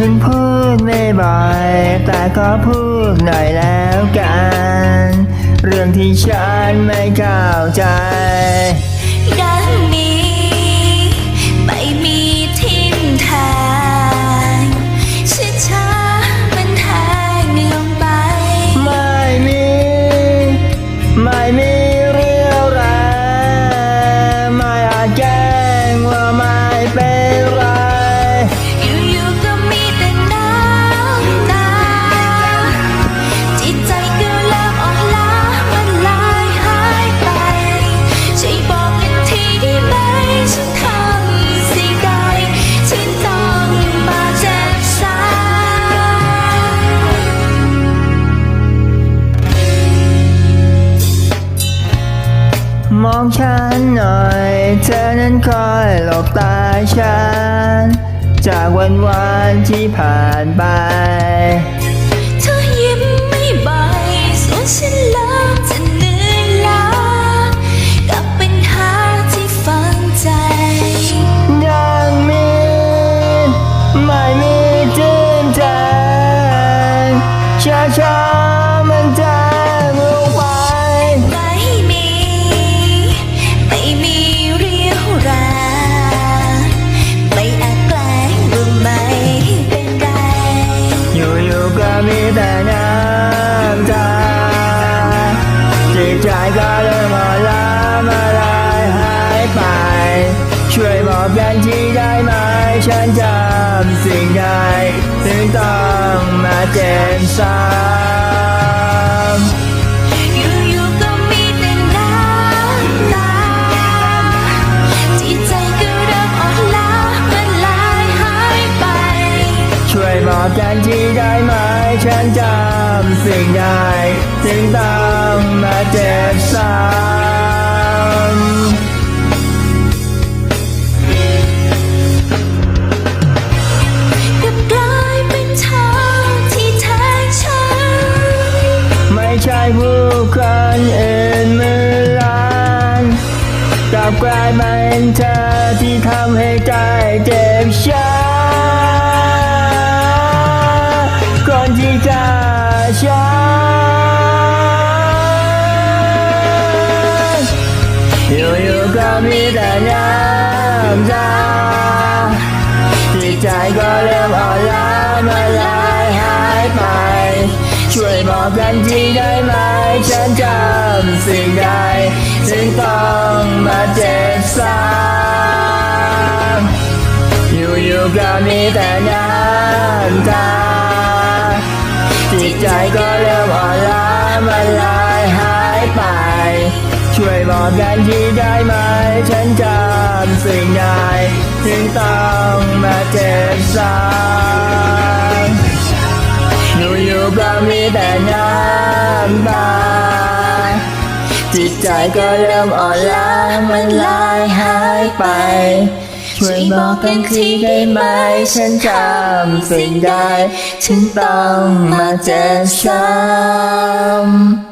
ฉันพูดไม่บ่อย แต่ก็พูดหน่อยแล้วกัน เรื่องที่ฉันไม่เข้าใจ องฉันหน่อย เธอนั้นคอยหลบตาฉัน จากวันวานที่ผ่านไป ก็เริ่มอ่อนล้ามาลายหายไป ช่วยบอกกันทีได้ไหม ฉันจำสิ่งใดถึงต้องมาเจ็บซ้ำ บอกกันทีได้ไหมฉันจำสิ่งใดถึงต้องมาเจ็บซ้ำกับกลายเป็นเธอที่แทงฉันไม่ใช่ผู้คนอื่นมือล้านกลับกลายเป็นเธอที่ทำให้ใจเจ็บช้ำ คนที่กล้าอยู่ๆก็มีแต่น้ำตาจิตใจก็เริ่มอ่อนล้ามาลายหายไป ช่วยบอกกันทีได้ไหม ฉันจำสิ่งใดถึงต้องมาเจ็บซ้ำอยู่ๆก็มีแต่น้ำตาจิต ใจก็เริ่มอ่อนล้ามาลายหายไป ช่วยบอกกันทีได้ไหม ฉันจำสิ่งใดถึงต้องมาเจ็บซ้ำอยู่ๆก็มีแต่น้ำตาจิตใจก็เริ่มอ่อนล้ามันลายหายไป ช่วยบอกกันทีได้ไหม ฉันจำสิ่งใดฉันต้องมาเจ็บช้ำ